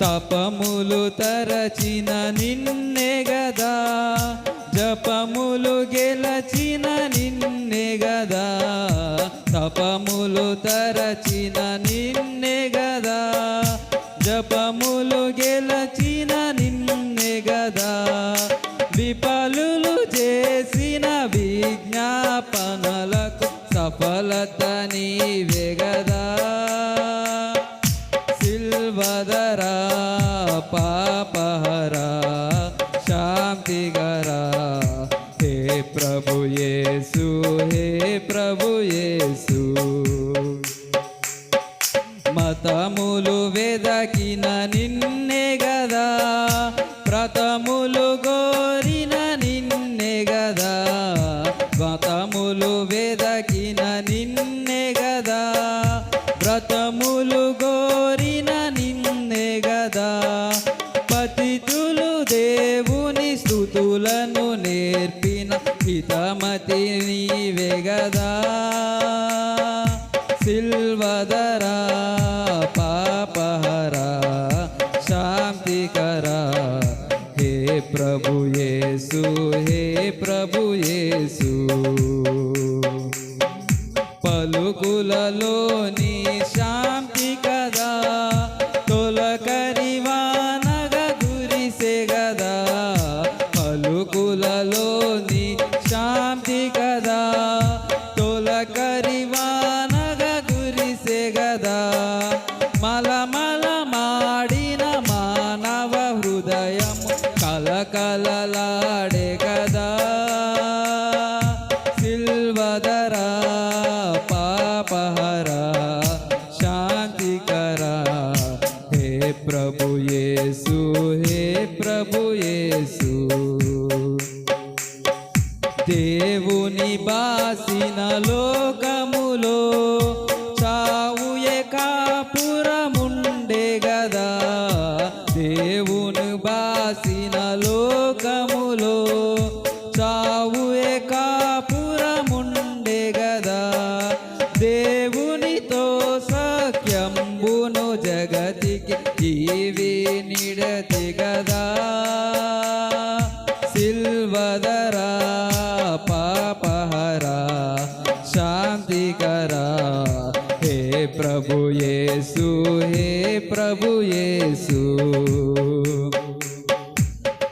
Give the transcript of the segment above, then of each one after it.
తపములు తరచిన నిన్నే గదా. జపములు గెలచిన నిన్నే గదా. తపములు తరచిన నిన్నే గదా. జపములు గెలచిన నిన్నే గదా. విపలులు చేసిన విజ్ఞాపనలకు సఫలత నీవే గదా. సిల్వదరా పాపహరా శాంతిగరా. హే ప్రభు యేసు హే ప్రభు యేసు. మతములు వెదకిన నిన్నే గదా ప్రతములు గోరిన నిన్నే గదా. మతములు వెదకిన నిన్నే నీవే గదా సిల్వదరా పాపహరా శాంతికరా. హే ప్రభు యేసు హే ప్రభు యేసు. పలుకులలోని శాంతి కదా. మలమల మాడిన మానవ హృదయము కలకలలాడే కదా. సిల్వదరా పాపహరా శాంతికరా హే ప్రభు యేసు హే ప్రభు యేసు. దేవుని బాసిన లోకములో దేవుని బాసిన లోకములో చావు కాపురముండే గదా. దేవునితో సఖ్యంబును జగతికి జీవి నిడతి గదా. సిల్వదరా పాపహరా శాంతికరా హే ప్రభు యేసు హే ప్రభు యేసు.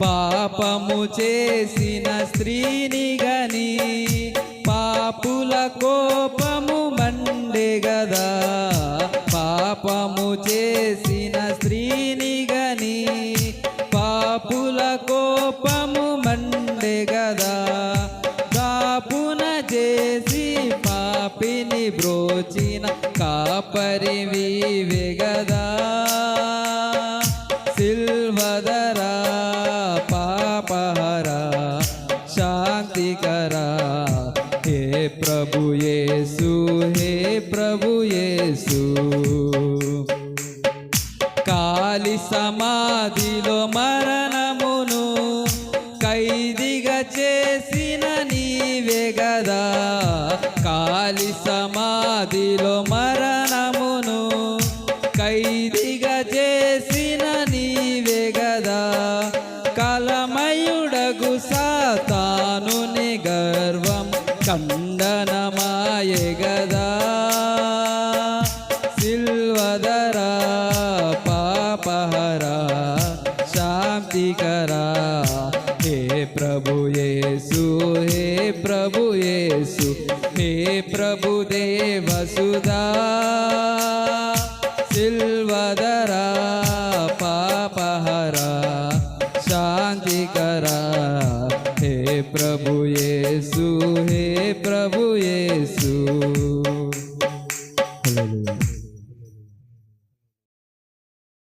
పాపము చేసిన స్త్రీని గని పాపుల కోపము మండే గదా. కాపరి వీవే గదా సిల్వదరా పాపహరా శాంతికరా. హే ప్రభు యేసు హే ప్రభు కాలి సమాధిలో మరణమును ఖైదిగా చేసిన నీవే గదా. కాలి సమాధిలో మర కలమయుడగు సాతానుని గర్వం ఖండనమాయే గదా. సిల్వదరా పాపహరా శాంతికరా హే ప్రభుయేసు హే ప్రభుయేసు హే ప్రభుదేవసుదా యేసు హే ప్రభు యేసు.